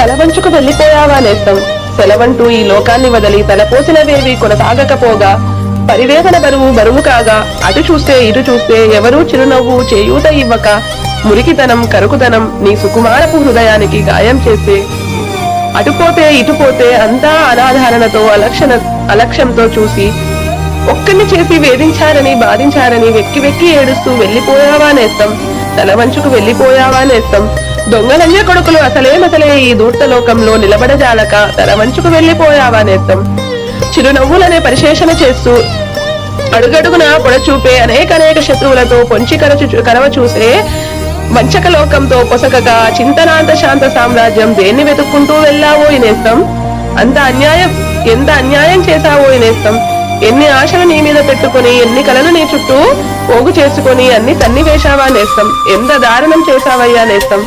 తలవంచుకు వెళ్ళిపోయావా నేస్తం సెలవంటూ ఈ లోకాన్ని వదిలి తలపోసినవేవి కొనసాగకపోగా పరివేదన బరువు బరువు కాగా అటు చూస్తే ఇటు చూస్తే ఎవరూ చిరునవ్వు చేయూత ఇవ్వక మురికితనం కరుకుతనం నీ సుకుమారపు హృదయానికి గాయం చేస్తే అటుపోతే ఇటుపోతే అంతా అనాధారణతో అలక్షణ అలక్ష్యంతో చూసి ఒక్కని చేసి వేధించారని బాధించారని వెక్కి వెక్కి ఏడుస్తూ వెళ్ళిపోయావా నేస్తం తల వంచుకు వెళ్ళిపోయావా నేస్తం దొంగలయ్య కొడుకులు అసలే మసలే ఈ దూర్తలోకంలో నిలబడజాలక తల వంచుకు వెళ్ళిపోయావా నేత్తం? చిరునవ్వులనే పరిశేషణ చేస్తూ అడుగడుగున పొడచూపే అనేక అనేక శత్రువులతో పొంచి కరచు కరవ చూసే వంచక లోకంతో చింతనాంత శాంత సామ్రాజ్యం దేన్ని వెతుక్కుంటూ వెళ్ళావో ఇనేస్తాం అంత అన్యాయం ఎంత అన్యాయం చేశావో ఇనేస్తాం ఎన్ని ఆశలు నీ మీద పెట్టుకుని ఎన్ని కలలు నీ చుట్టూ పోగు చేసుకుని అన్ని తన్ని వేశావా నేస్తం ఎంత దారుణం చేశావయ్యా నేస్తం